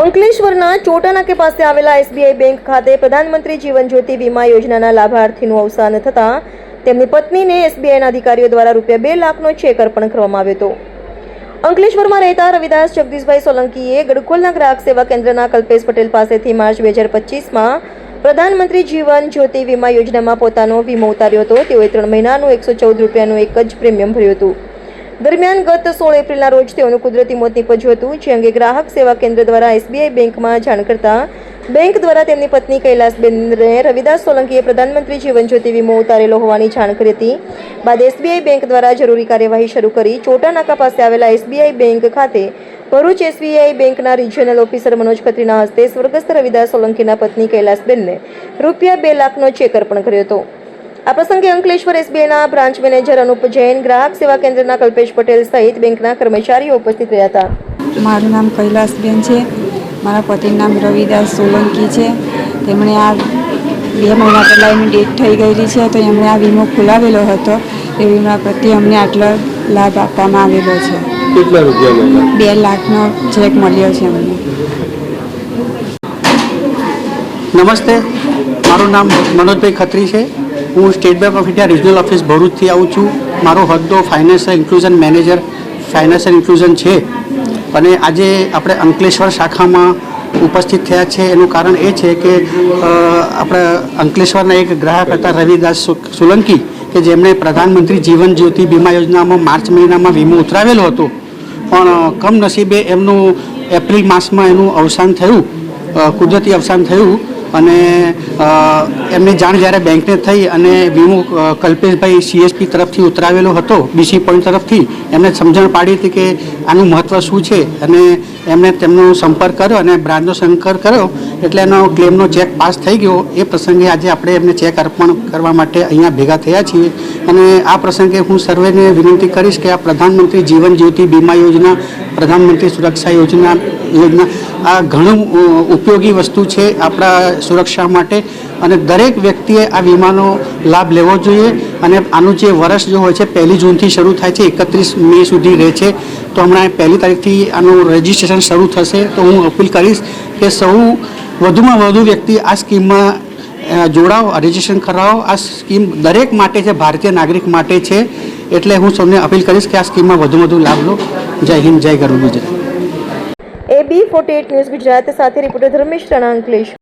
અંકલેશ્વરના ચોટાનાકે પાસે આવેલા એસબીઆઈ બેંક ખાતે પ્રધાનમંત્રી જીવન જ્યોતિ વીમા યોજનાના લાભાર્થીનું અવસાન થતાં તેમની પત્નીને એસબીઆઈના અધિકારીઓ દ્વારા રૂપિયા બે લાખનો ચેક અર્પણ કરવામાં આવ્યો હતો. અંકલેશ્વરમાં રહેતા રવિદાસ જગદીશભાઈ સોલંકીએ ગડખોલના ગ્રાહક સેવા કેન્દ્રના કલ્પેશ પટેલ પાસેથી માર્ચ બે હજાર પચીસમાં પ્રધાનમંત્રી જીવન જ્યોતિ વીમા યોજનામાં પોતાનો વીમો ઉતાર્યો હતો. તેઓએ ત્રણ મહિનાનું એકસો ચૌદ રૂપિયાનું એક જ પ્રીમિયમ ભર્યું હતું. દરમિયાન ગત સોળ એપ્રિલના રોજ તેઓનું કુદરતી મોત નીપજ્યું હતું, જે અંગે ગ્રાહક સેવા કેન્દ્ર દ્વારા એસબીઆઈ બેંકમાં જાણ કરતા બેંક દ્વારા તેમની પત્ની કૈલાસબેનને રવિદાસ સોલંકીએ પ્રધાનમંત્રી જીવન જ્યોતિ વીમો ઉતારેલો હોવાની જાણ કરી હતી. બાદ એસબીઆઈ બેંક દ્વારા જરૂરી કાર્યવાહી શરૂ કરી ચોટા નાકા પાસે આવેલા એસબીઆઈ બેંક ખાતે ભરૂચ એસબીઆઈ બેંકના રિજિયનલ ઓફિસર મનોજ ખત્રીના હસ્તે સ્વર્ગસ્થ રવિદાસ સોલંકીના પત્ની કૈલાસબેનને રૂપિયા બે લાખનો ચેક અર્પણ કર્યો હતો. આ પ્રસંગે અંકલેશ્વર એસબીઆઈના બ્રાન્ચ મેનેજર અનુપ જૈન ગ્રાહક સેવા કેન્દ્રના કલ્પેશ પટેલ સહિત બેંકના કર્મચારીઓ ઉપસ્થિત રહ્યા હતા. મારું નામ કૈલાસબેન છે. મારા પતિનું નામ રવિદાસ સોલંકી છે. તેમણે આ બે મહિના પહેલાં એની ડેટ થઈ ગયેલી છે તો એમણે આ વીમો ખોલાવેલો હતો. એ વીમા પ્રત્યે અમને આટલો લાભ આપવામાં આવેલો છે. કેટલા રૂપિયા બે લાખનો ચેક મળ્યો છે અમને. નમસ્તે. મારું નામ મનોજભાઈ ખત્રી છે. હું state bank of India regional office ભરૂચથી આવું છું. મારો હોદ્દો financial inclusion manager, financial inclusion છે. અને આજે આપણે અંકલેશ્વર શાખામાં ઉપસ્થિત થયા છે. એનું કારણ એ છે કે આપણે અંકલેશ્વરના એક ગ્રાહક હતા રવિદાસ સોલંકી, કે જેમણે પ્રધાનમંત્રી જીવન જ્યોતિ વીમા યોજનામાં માર્ચ મહિનામાં વીમો ઉતરાવેલો હતો. પણ, કમનસીબે એમનું એપ્રિલ માસમાં એનું અવસાન થયું. કુદરતી અવસાન થયું. અને એમની જાણ જ્યારે બેંકને થઈ અને વીમો કલ્પેશભાઈ સીએસપી તરફથી ઉતરાવેલો હતો, બીસી પોઈન્ટ તરફથી, એમને સમજણ પાડી હતી કે આનું મહત્ત્વ શું છે અને એમણે તેમનો સંપર્ક કર્યો અને બ્રાન્ચનો સંપર્ક કર્યો એટલે એનો ક્લેમનો ચેક પાસ થઈ ગયો. એ પ્રસંગે આજે આપણે એમને ચેક અર્પણ કરવા માટે અહીંયા ભેગા થયા છીએ. અને આ પ્રસંગે હું સર્વેને વિનંતી કરીશ કે આ પ્રધાનમંત્રી જીવન જ્યોતિ વીમા યોજના, પ્રધાનમંત્રી સુરક્ષા યોજના યોજના આ ઘણું ઉપયોગી વસ્તુ છે આપણા સુરક્ષા માટે અને દરેક વ્યક્તિએ આ વીમાનો લાભ લેવો જોઈએ અને આનું જે વર્ષ જો હોય છે, પહેલી જૂનથી શરૂ થાય છે, એકત્રીસ મે સુધી રહે છે. તો હમણાં પહેલી તારીખથી આનું રજિસ્ટ્રેશન શરૂ થશે. તો હું અપીલ કરીશ કે સૌ વધુમાં વધુ વ્યક્તિ આ સ્કીમમાં જોડાઓ રજિસ્ટ્રેશન કરાવો. આ સ્કીમ દરેક માટે છે, ભારતીય નાગરિક માટે છે. એટલે હું સૌને અપીલ કરીશ કે આ સ્કીમમાં વધુ વધુ લાભ લો. જય હિન્દ, જય ગરુ Gujarat. AB forty news Gujarat સાથે રિપોર્ટર ધર્મેશ રાણા અંકલેશ.